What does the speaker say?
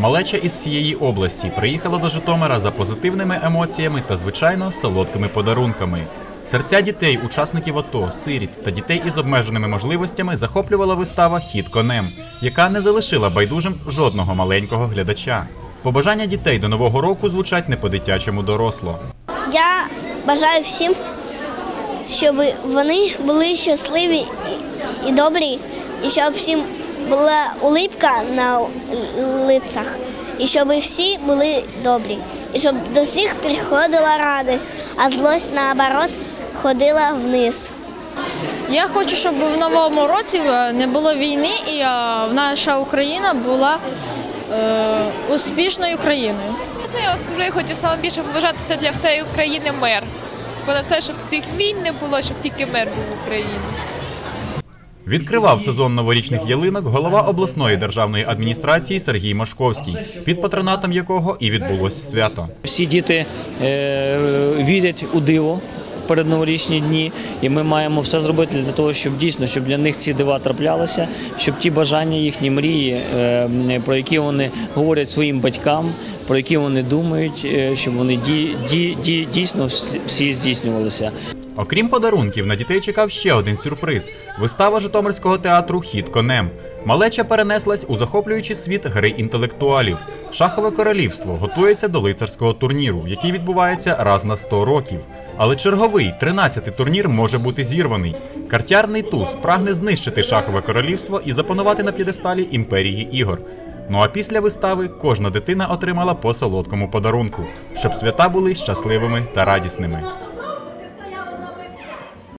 Малеча із всієї області приїхала до Житомира за позитивними емоціями та, звичайно, солодкими подарунками. Серця дітей, учасників АТО, сиріт та дітей із обмеженими можливостями захоплювала вистава Хід конем, яка не залишила байдужим жодного маленького глядача. Побажання дітей до нового року звучать не по-дитячому доросло. Я бажаю всім, щоб вони були щасливі і- і добрі, і щоб всім була улипка на лицях, і щоб всі були добрі, і щоб до всіх приходила радість, а злость наоборот ходила вниз. Я хочу, щоб в новому році е, не було війни і е, наша Україна була е, успішною країною. Ну, Я вам скажу, я хочу саме більше побажати це для всієї України мир. Понад все, щоб цих війн не було, щоб тільки мир був в Україні. Відкривав сезон новорічних ялинок голова обласної державної адміністрації Сергій Машковський, під патронатом якого і відбулось свято. Всі діти е, вірять у диво в передноворічні дні, і ми маємо все зробити для того, щоб дійсно щоб для них ці дива траплялися, щоб ті бажання, їхні мрії, е, про які вони говорять своїм батькам, про які вони думають, е, щоб вони ді, ді, ді, дійсно всі здійснювалися. Окрім подарунків, на дітей чекав ще один сюрприз: вистава Житомирського театру Хід конем. Малеча перенеслась у захоплюючий світ гри інтелектуалів. Шахове королівство готується до лицарського турніру, який відбувається раз на 100 років. Але черговий 13-й турнір може бути зірваний. Картярний туз прагне знищити шахове королівство і запанувати на п'єдесталі імперії ігор. Ну а після вистави кожна дитина отримала по солодкому подарунку, щоб свята були щасливими та радісними.